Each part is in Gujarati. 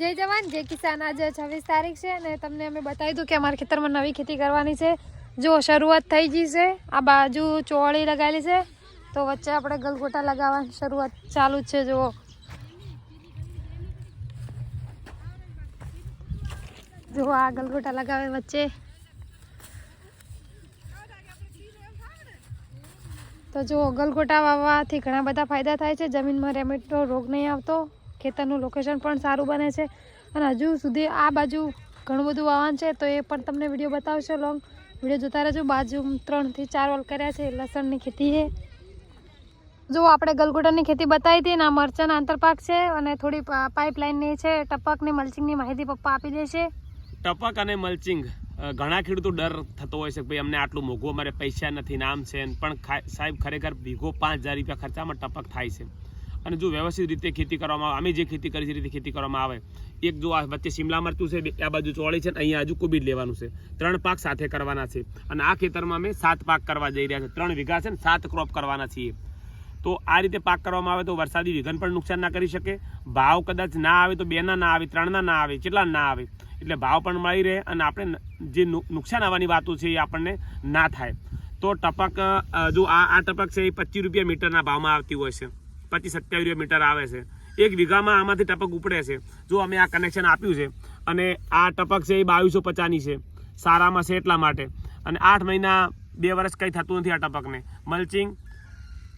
જય જવાન, જય કિસાન. આજે છવ્વીસ તારીખ છે અને તમને અમે બતાવી દઉં કે અમારા ખેતરમાં નવી ખેતી કરવાની છે. જો શરૂઆત થઈ ગઈ છે. આ બાજુ ચોળી લગાવેલી છે. તો વચ્ચે આપણે ગલગોટા લગાવવાની શરૂઆત ચાલુ છે, જુઓ. જુઓ, આ ગલગોટા લગાવે વચ્ચે. તો જો ગલગોટા વાવવાથી ઘણા બધા ફાયદા થાય છે. જમીનમાં રેમેટો રોગ નહીં આવતો. ખેતરનું લોકેશન પણ સારું બને છે. અને હજુ સુધી આ બાજુ ઘણું બધું વાવન છે, તો એ પણ તમને વીડિયો બતાવશો લોંગ વીડિયો જોતા રહેજો. બાજુ ત્રણથી ચાર વાલ કર્યા છે, લસણની ખેતી છે. જો આપણે ગલગોટાની ખેતી બતાવી હતી ને, આ મરચાં આંતરપાક છે અને થોડી પાઇપલાઇનની છે, ટપકની મલ્ચિંગની માહિતી પપ્પા આપી દેશે. ટપક અને મલ્ચિંગ ઘણા ખેડૂતો ડર થતો હોય છે ભાઈ અમને આટલું મોઘું, અમારે પૈસા નથી નામ છે પણ સાહેબ ખરેખર વીઘો પાંચ હજાર રૂપિયા ખર્ચામાં ટપક થાય છે. અને જો વ્યવસ્થિત રીતે ખેતી કરવામાં આવે, અમે જે ખેતી કરી છે રીતે ખેતી કરવામાં આવે. એક જો આ વચ્ચે શિમલા મરચું છે આ બાજુ ચોળી છે અને અહીંયા હજુ કોબીજ લેવાનું છે. ત્રણ પાક સાથે કરવાના છે. અને આ ખેતરમાં અમે સાત પાક કરવા જઈ રહ્યા છે ત્રણ વીઘા છે ને સાત ક્રોપ કરવાના છીએ. તો આ રીતે પાક કરવામાં આવે તો વરસાદી વિઘન પણ નુકસાન ના કરી શકે. ભાવ કદાચ ના આવે તો બેના ના આવે ત્રણના ના આવે, કેટલા ના આવે? એટલે ભાવ પણ મળી રહે અને આપણે જે નુકસાન આવવાની વાતો છે એ આપણને ના થાય. તો ટપક જો આ આ ટપક છે એ પચીસ રૂપિયા મીટરના ભાવમાં આવતી હોય છે. પચીસ સત્યાવીસ મીટર આવે છે. એક વીઘામાં આમાંથી ટપક ઉપડે છે. જો અમે આ કનેક્શન આપ્યું છે અને આ ટપક છે એ બાવીસો પચાસની છે. સારામાં છે એટલા માટે. અને આઠ મહિના, બે વર્ષ કંઈ થતું નથી આ ટપકને. મલ્ચિંગ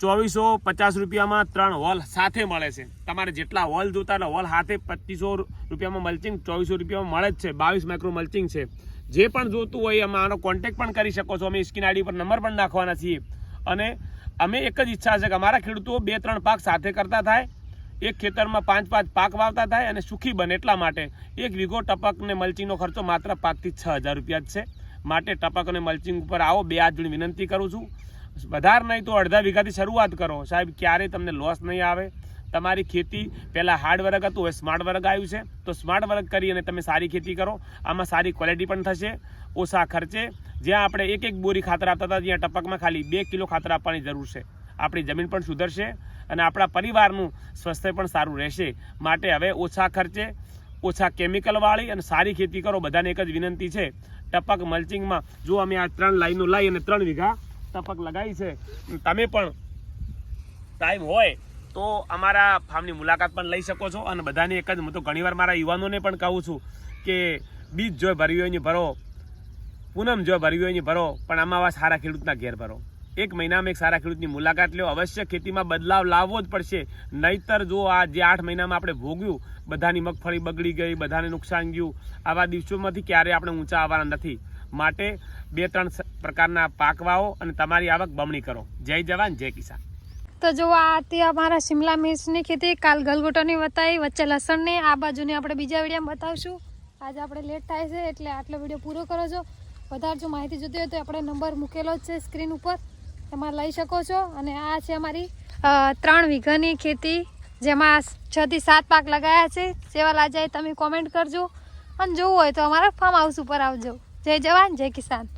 ચોવીસો પચાસ રૂપિયામાં ત્રણ હોલ સાથે મળે છે. તમારે જેટલા હોલ જોતા એટલે હોલ હાથે પચીસો રૂપિયામાં મલ્ચિંગ ચોવીસો રૂપિયામાં મળે જ છે. બાવીસ માઇક્રો મલ્ચિંગ છે. જે પણ જોતું હોય એમાં આનો કોન્ટેક્ટ પણ કરી શકો છો. અમે સ્કીન આઈડી પર નંબર પણ નાખવાના છીએ. અને અમે એક જ ઈચ્છા છે કે અમારા ખેડૂતો બે ત્રણ પાક સાથે કરતા થાય. એક ખેતરમાં પાંચ પાંચ પાક વાવતા થાય અને સુખી બને એટલા માટે. એક વીઘો ટપક ને મલ્ચિંગનો ખર્ચો માત્ર પાંચથી છ હજાર રૂપિયા જ છે. માટે ટપક અને મલ્ચિંગ ઉપર આવો બે હાથ વિનંતી કરું છું. વધારે નહીં તો અડધા વીઘાથી શરૂઆત કરો. સાહેબ, ક્યારેય તમને લોસ નહીં આવે. તમારી ખેતી પહેલાં હાર્ડ વર્ક હતું, હવે સ્માર્ટ વર્ક આવ્યું છે. તો સ્માર્ટ વર્ક કરી અને તમે સારી ખેતી કરો. આમાં સારી ક્વોલિટી પણ થશે, ઓછા ખર્ચે. જ્યાં આપણે એક એક બોરી ખાતર આપતા હતા, ત્યાં ટપકમાં ખાલી બે કિલો ખાતર આપવાની જરૂર છે. આપણી જમીન પણ સુધરશે અને આપણા પરિવારનું સ્વાસ્થ્ય પણ સારું રહેશે. માટે હવે ઓછા ખર્ચે, ઓછા કેમિકલવાળી અને સારી ખેતી કરો, બધાને એક જ વિનંતી છે. ટપક મલ્ચિંગમાં જો અમે આ ત્રણ લાઈનો લઈ અને ત્રણ વીઘા ટપક લગાવી છે, તમે પણ ટાઈમ હોય તો અમારા ફાર્મની મુલાકાત પણ લઈ શકો છો અને બધાને એક જ, હું તો ઘણીવાર મારા યુવાનોને પણ કહું છું કે બીજ જો ભર્યું હોય ને ભરો, પૂનમ જો ભર્યું હોય ને ભરો, પણ આમાં સારા ખેડૂતના ઘેર ભરો. એક મહિનામાં એક સારા ખેડૂતની મુલાકાત લો, અવશ્ય ખેતીમાં બદલાવ લાવવો જ પડશે. નહીતર જો આ જે આઠ મહિનામાં આપણે ભોગ્યું, બધાની મગફળી બગડી ગઈ, બધાને નુકસાન ગયું, આવા દિવસોમાંથી ક્યારેય આપણે ઊંચા આવવાના નથી. માટે બે ત્રણ પ્રકારના પાક વાવો અને તમારી આવક બમણી કરો. જય જવાન, જય કિસાન. તો જો આ હતી અમારા શિમલા મિર્ચની ખેતી. કાલ ગલગોટોની બતાવી વચ્ચે લસણની. આ બાજુની આપણે બીજા વિડીયામાં બતાવશું. આજે આપણે લેટ થાય છે, એટલે આટલો વીડિયો પૂરો કરો છો. વધારે જો માહિતી જોતી હોય તો આપણે નંબર મૂકેલો છે સ્ક્રીન ઉપર. એમાં લઈ શકો છો. અને આ છે અમારી ત્રણ વીઘાની ખેતી, જેમાં છથી સાત પાક લગાયા છે. સેવા લાજાએ તમે કોમેન્ટ કરજો. અને જોવું હોય તો અમારા ફાર્મ હાઉસ ઉપર આવજો. જય જવાન, જય કિસાન.